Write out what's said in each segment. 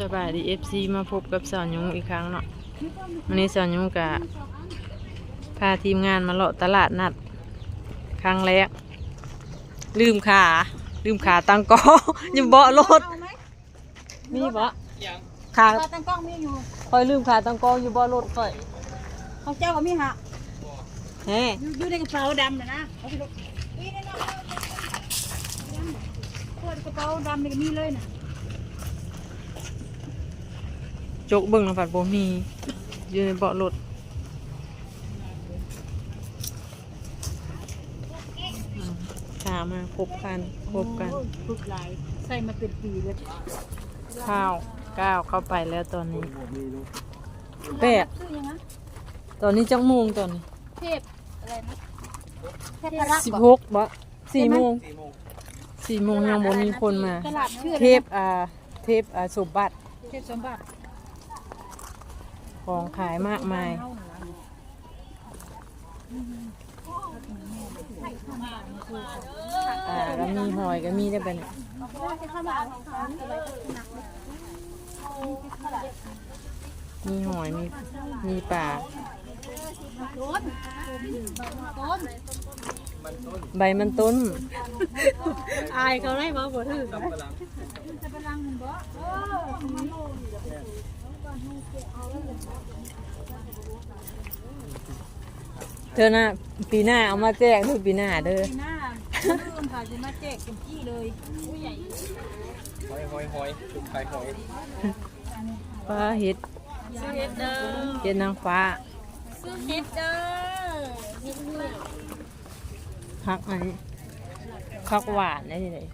สบายดีเอฟซีมาพบกับสาวยุงอีกครั้งเนาะวันนี้สาวยุงกะพาทีมงานมาเลาะตลาดนัด ครั้งแรก ลืมขาลืมขาตั้งกออยังเบาะรถเอาไหมมีเบาะขาปลาตั้งกล้องมีอยู่คอยลืมขาตั้งกออยู่เบาะรถคอยของเจ้าก็มีฮะแฮ่อยู่อยู่ในกระเป๋าดำนะนะเอาไปดูนี่ในนั้นเปิดกระเป๋าดำนี่ก็มีเลยนะ จกเบิ่งน้ำผัดโบมี อยู่ในเบาะรถอืมขามาครบกันครบกันโอ้ยฝึกหลายใส่มาเป็นปีเลยข้าวก้าวเข้าไปแล้วตอนนี้แปดชื่อยังไงตอนนี้จังโมงตอนนี้เทพอะไรนะเทพรักษ์สิบบอกหกบ่สี่โมงสี่โมงยังบ่มีคนมาตลาดชื่ออะไรนะเทพอ่าเทพอ่าสมบัติเทพสมบัติ ของขายมากมายอ่าแล้วมีหอยก็มีได้เป็นมีหอยมีมีปลาต้นต้น ใบมันต้น อายเขาได้มาบ่ถือเธอน่ะปีหน้าเอามาแจกเธอปีหน้าเด้อปีหน้าลืมค่ะจะมาแจกเต็มที่เลยผู้ใหญ่หอยหอยหอยจุกไข่หอยปลาเห็ดซื้อเฮ็ดเด้อเห็ดนางฟ้าซื้อเฮ็ดเด้อเฮ็ดเด้อ ผักอันนี้ผักหวานได้เลย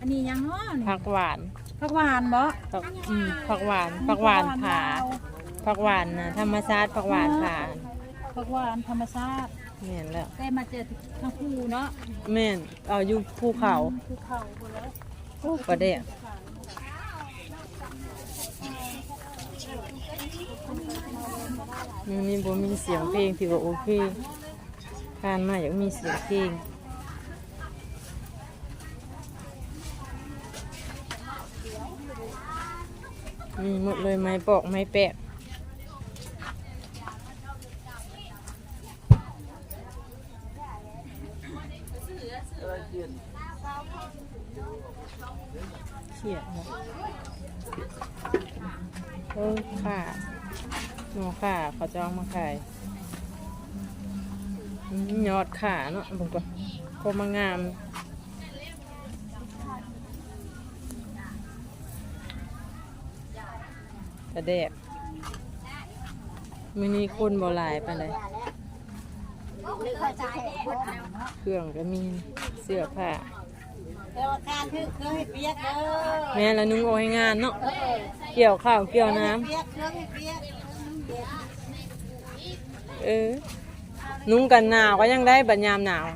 อันนี้ยังเนาะนี่ผักหวานผักหวานบ่ผักอืมผักหวานผักหวานผ่าผักหวานนะธรรมชาติผักหวานผ่าผักหวานธรรมชาติแม่นแล้วได้มาเจอทั้งคู่เนาะแม่นเอาอยู่ภูเขาคือเขาหมดแล้วก็ได้มันมีบ่มีเสียงเพลงที่ว่าโอเค ผ่านมาอย่ากมีเสียงเพลงมีหมดเลยไม้ปอกไม้แปะเขียดนเออค่ะหนูค่ะเขาจะเอามาขาย ยอดขาเนาะผมก็พอมางามกระแดกมินีคนบ่หลายไปเลยเครื่องก็มีเสื้อผ้าแต่แม่ละนุ่งโอให้งานเนาะเกี่ยวข้าวเกี่ยวน้ำเออ นุ่งกันหนาวก็ยังได้บัดยามหนาว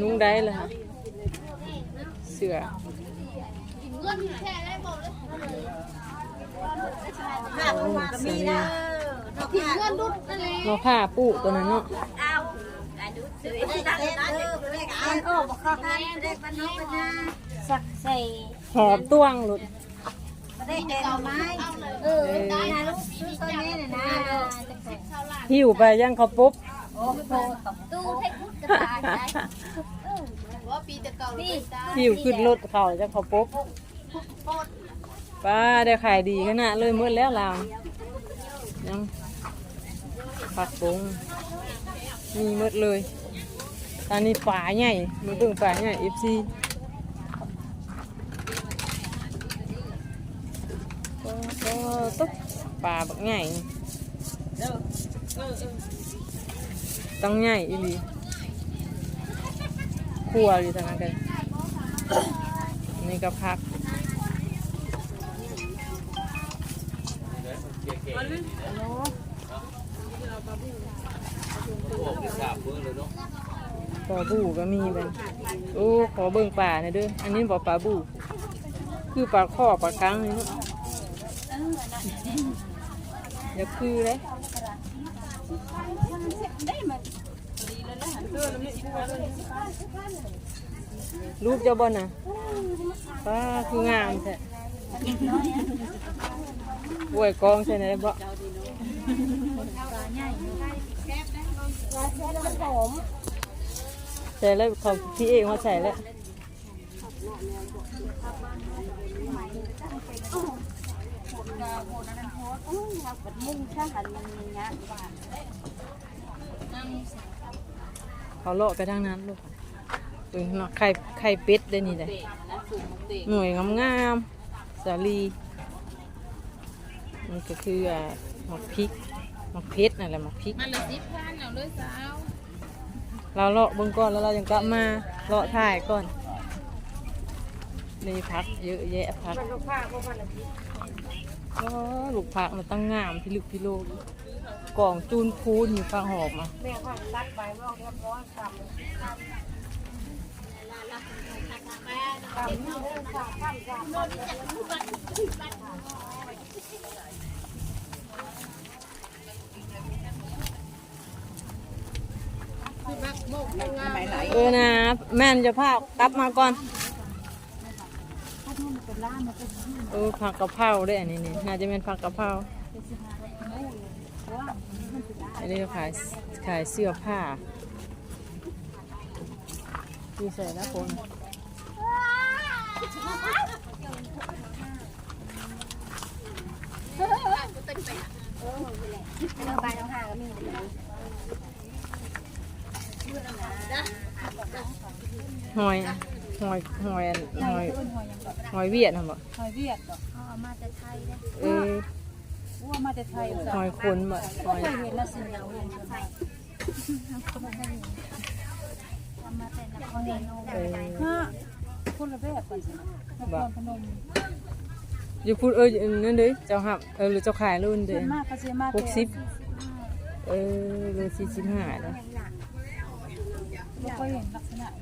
นุ่งได้เลยค่ะ เสื้อค่ะก็มีเด้อดอกเงินดุดนั่นแหละเนาะผ้าปูตัวนั้นเนาะซื้อได้เด้อเด็กอ่านออกบ่เข้ากันเด็กบ้านนอกบ้านนาสักใส่หอมต้วงหลุด ได้แกงไม้เออได้นะลูกซื้อซอยนี้น่ะนะหิวไปยังเขาปุ๊บโอ้โหตู้เทคนิคกระตายได้ว่าปีแต่เก่าพี่หิวขึ้นรถเขาจะเขาปุ๊บป้าได้ขายดีขนาดเลยหมืดแล้วเรายังปักปงมีหมดเลยตอนนี้ป่าใหญ่มาเบิ่งป่าใหญ่เอฟซี ตุ๊กป่าบักใหญ่ต้องใหญ่อีหลีครัวอยู่ทางนั้นกันนี่ก็พักปลาบูก็มีเป็นโอ้ขอเบิ่งป่าหน่อยเด้ออันนี้บ่ปลาบู คือปลาข้อปลากังนี่เนาะ อย่าคือเลยรูปเจ้าบอลนะป้าคืองามแท้บวยกองใช่ไหมบ่ใหญ่ปลาแช่แล้วมันหอมใส่แล้วของพี่เองเขาใส่แล้ว มุ่งช่างหันมันมีงานบ้าน เขาเลาะไปทางนั้นลูกเออเนาะไข่ไข่เป็ดได้นี่เลยหน่วยงามๆสาลีมันก็คืออ่าหมักพริกหมักเพชรนั่นแหละหมักพริกมันละสิบพันเอาเลยสาวเราเลาะเบิ่งก่อนแล้วเรายังกลับมาเลาะถ่ายก่อนนี่พักเยอะแยะพัก ก็ลูกพักมันตั้งงามพิลึกพิโลกกล่องจูนพูนอยู่ข้างหอบมาแม่ข้างรัดใบว่าเรียบร้อยกลับเอค่ะข้ามกลับเออนะ แม่จะพากลับมาก่อน เป็นล้านมันเป็นที่เออผักกะเพราด้วยอันนี้นี่น่าจะเป็นผักกะเพราอันนี้ก็ขายขายเสื้อผ้าดูใส่แล้วคนเราใบต้องหาก็มีเลย หอยหอยหอยอันหอยต้นหอยยังแบบหอยเวียดนะบ่หอยเวียดดอกเขาเอามาแต่ไทยได้เออว่ามาแต่ไทยหอยคนบ่หอยเคยเห็นแล้วสิเอาเห็นคนไทยเขาไม่ได้เห็นทำมาแต่นครพนมเออฮะคนละแบบกันสินครพนมอยู่พูดเอออยู่นั่นเด้อเจ้าหับเออหรือเจ้าขายรุ่นส่เด้วอนมากเขาจะมาหกสิบเออโลสี่สิบห้าเนาะ เราก็เห็นลักษณะนี้บ่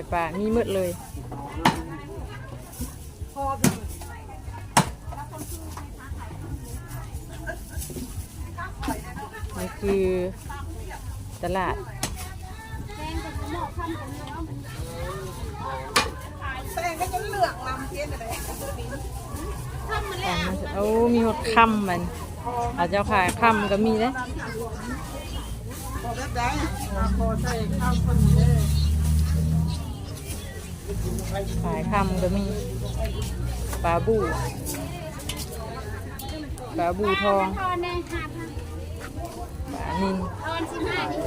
ยปลา มีหมดเลย นี่คือตลาดแพงก็จะเลืองลำเทียนอะไรโอ้มีหดคำมันเราจะขายคำก็มีนะขาย ขายคำก็มีปลาบูปลาบูทองทอนได้ห้าพันปลานินทอนสิบห้านี่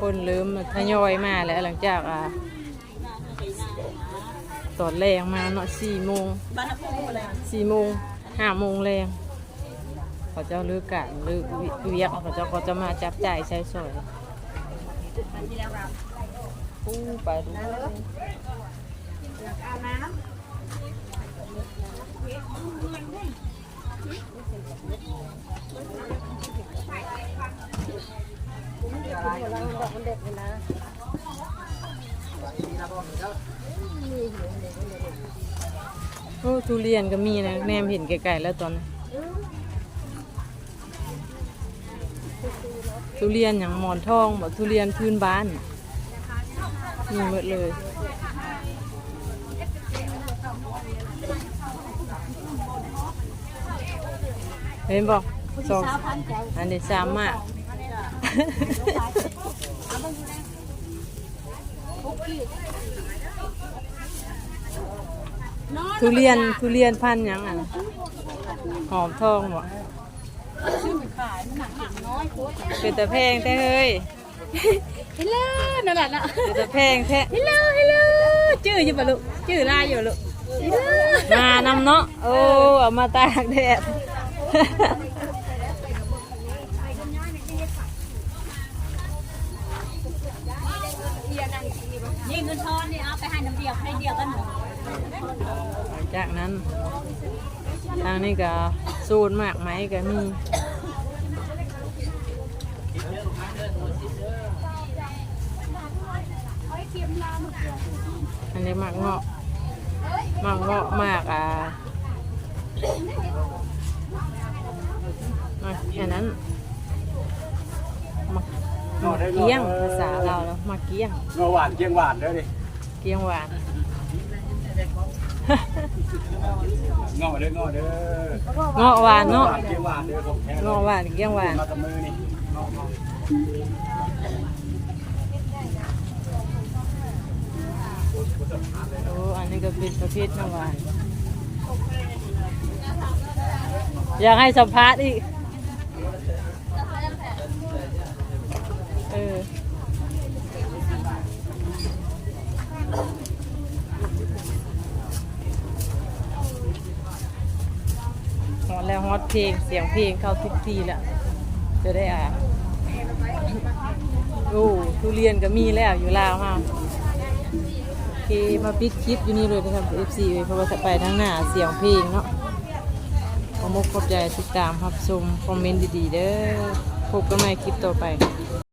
คนเริ่มทยอยมาแล้วหลังจากอ่า ตอนแรงมาเนาะสี่โมงสี่โมงห้าโมงแรงเขาเจ้าเลิกกะเลิกเวียกเขาเจ้าก็จะมาจับจ่ายใช้สอยปูไปดู โอ้ทุเรียนก็มีนะแนมเห็นไกลๆแล้วตอนนี้ทุเรียนอย่างหมอนทองแบบทุเรียนพื้นบ้านมีหมดเลยเห็นบอกสองอันนี้สามมาก ทุเรียนทุเรียนพันธุ์หยังอะหอมทองบ่ชื่อมันขายมันหนักหนักน้อยโคตรเป็นแต่แพงแท้เฮ้ยเฮ้ยนั่นแหละนะเป็นแต่แพงแท้ฮัลโหลฮัลโหลออยู่ปะลูกชื่อลายอยู่ลูกมานำเนาะโอ้เอามาตากแดด นี่เงินทอนนี่เอาไปให้น้ำเดียวให้เดียวกันหมด จากนั้น ทางนี้ก็สูตรมากไหมก็มีอันนี้หมากเงาะหมากเงาะหมากอ่าหมากอันนั้นหมากหมากเกี้ยงภาษาเราแล้วหมากเกี้ยงเงาหวานเกียงหวานเด้อดิเกี้ยงหวานเงาเด้องาเด้องาะหวานเนาะเกียงหวานเด้อผมแท้งาะหวานเกี้ยงหวานมากับมือนี่งาเงาโอ้อันนี้ก็เป็นประเภทน้ำหวานอยากให้สัมภาษณ์อีก เออ ฮ อนแล้วฮอตเพลงเสียงเพลงเข้าทุกทีแล้วจะได้อ่านโอ้ทุเรียนก็มีแล้วอยู่ลาวฮะโอเคมาปิดคลิปอยู่นี่เลยนะครับ FC เลยเพราะว่าจะไปทั้งหน้าเสียงเพลงเนาะขอมกขอบใจติดตามรับชมคอมเมนต์ดีๆเด้อพบกันใหม่คลิปต่อไป